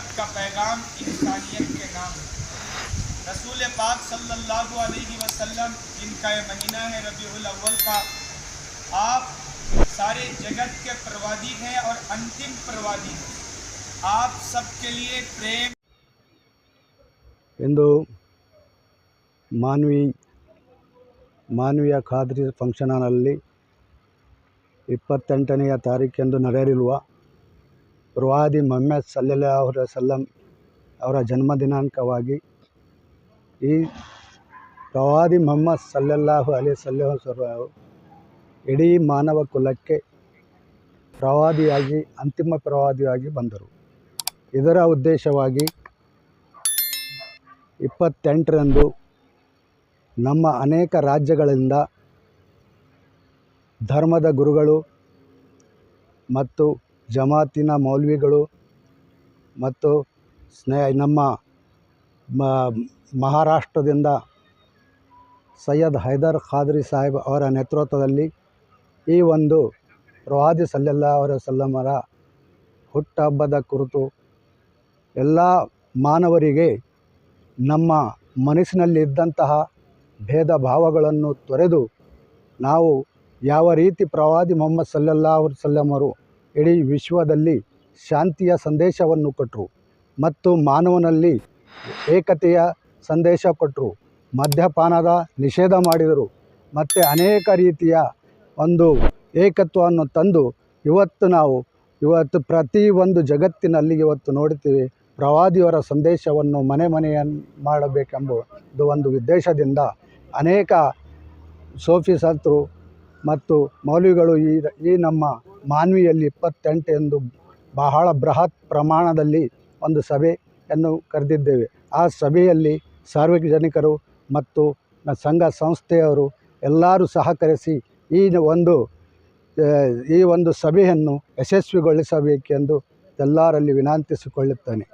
उम्मत का पैगाम इंसानियत के नाम रसूल पाक सल्लल्लाहु अलैहि वसल्लम, जिनका यह महीना है रबीउल अव्वल का, आप सारे जगत के प्रवादी हैं और अंतिम प्रवादी हैं। आप सबके लिए प्रेम ಇಂದು ಮಾನ್ವಿ ಮಾನ್ವಿಯ ಖಾದ್ರಿ ಫಂಕ್ಷನಲ್ಲಿ ಇಪ್ಪತ್ತೆಂಟನೆಯ ತಾರೀಕೆಂದು ನಡೆಯಲಿರುವ ಪ್ರವಾದಿ ಮೊಹಮ್ಮದ್ ಸಲ್ಲಲ್ಲಾಹು ಸಲ್ಲಂ ಅವರ ಜನ್ಮ ದಿನಾಂಕವಾಗಿ ಈ ಪ್ರವಾದಿ ಮೊಹಮ್ಮದ್ ಸಲ್ಲಲ್ಲಾಹು ಅಲಿ ಅವರು ಇಡೀ ಮಾನವ ಕುಲಕ್ಕೆ ಪ್ರವಾದಿಯಾಗಿ, ಅಂತಿಮ ಪ್ರವಾದಿಯಾಗಿ ಬಂದರು. ಇದರ ಉದ್ದೇಶವಾಗಿ ಇಪ್ಪತ್ತೆಂಟರಂದು ನಮ್ಮ ಅನೇಕ ರಾಜ್ಯಗಳಿಂದ ಧರ್ಮದ ಗುರುಗಳು ಮತ್ತು ಜಮಾತಿನ ಮೌಲ್ವಿಗಳು ಮತ್ತು ಸ್ನೇ, ನಮ್ಮ ಮಹಾರಾಷ್ಟ್ರದಿಂದ ಸೈಯದ್ ಹೈದರ್ ಖಾದ್ರಿ ಸಾಹೇಬ್ ಅವರ ನೇತೃತ್ವದಲ್ಲಿ ಈ ಒಂದು ಪ್ರವಾದಿ ಸಲ್ಲಲ್ಲಾ ಅವರ ಸಲ್ಲಮರ ಹುಟ್ಟಹಬ್ಬದ ಕುರಿತು ಎಲ್ಲ ಮಾನವರಿಗೆ ನಮ್ಮ ಮನಸ್ಸಿನಲ್ಲಿ ಇದ್ದಂತಹ ಭೇದ ಭಾವಗಳನ್ನು ತೊರೆದು ನಾವು ಯಾವ ರೀತಿ ಪ್ರವಾದಿ ಮೊಹಮ್ಮದ್ ಅವ್ರ ಸಲ್ಲಮರು ಇಡೀ ವಿಶ್ವದಲ್ಲಿ ಶಾಂತಿಯ ಸಂದೇಶವನ್ನು ಕೊಟ್ಟರು ಮತ್ತು ಮಾನವನಲ್ಲಿ ಏಕತೆಯ ಸಂದೇಶ ಕೊಟ್ಟರು ಮದ್ಯಪಾನದ ನಿಷೇಧ ಮಾಡಿದರು. ಮತ್ತು ಅನೇಕ ರೀತಿಯ ಒಂದು ಏಕತ್ವವನ್ನು ತಂದು ಇವತ್ತು ನಾವು ಇವತ್ತು ಪ್ರತಿ ಒಂದು ಜಗತ್ತಿನಲ್ಲಿ ಇವತ್ತು ನೋಡ್ತೀವಿ. ಪ್ರವಾದಿಯವರ ಸಂದೇಶವನ್ನು ಮನೆ ಮನೆಯನ್ನು ಮಾಡಬೇಕೆಂಬುದು ಒಂದು ಉದ್ದೇಶದಿಂದ ಅನೇಕ ಸೋಫಿ ಸಂತರು ಮತ್ತು ಮೌಲ್ಯಗಳು ಈ ಈ ನಮ್ಮ ಮಾನ್ವಿಯಲ್ಲಿ ಇಪ್ಪತ್ತೆಂಟು ಎಂದು ಬಹಳ ಬೃಹತ್ ಪ್ರಮಾಣದಲ್ಲಿ ಒಂದು ಸಭೆಯನ್ನು ಕರೆದಿದ್ದೇವೆ. ಆ ಸಭೆಯಲ್ಲಿ ಸಾರ್ವಜನಿಕರು ಮತ್ತು ಸಂಘ ಸಂಸ್ಥೆಯವರು ಎಲ್ಲರೂ ಸಹಕರಿಸಿ ಈ ಒಂದು ಈ ಒಂದು ಸಭೆಯನ್ನು ಯಶಸ್ವಿಗೊಳಿಸಬೇಕೆಂದು ಎಲ್ಲರಲ್ಲಿ ವಿನಂತಿಸಿಕೊಳ್ಳುತ್ತೇನೆ.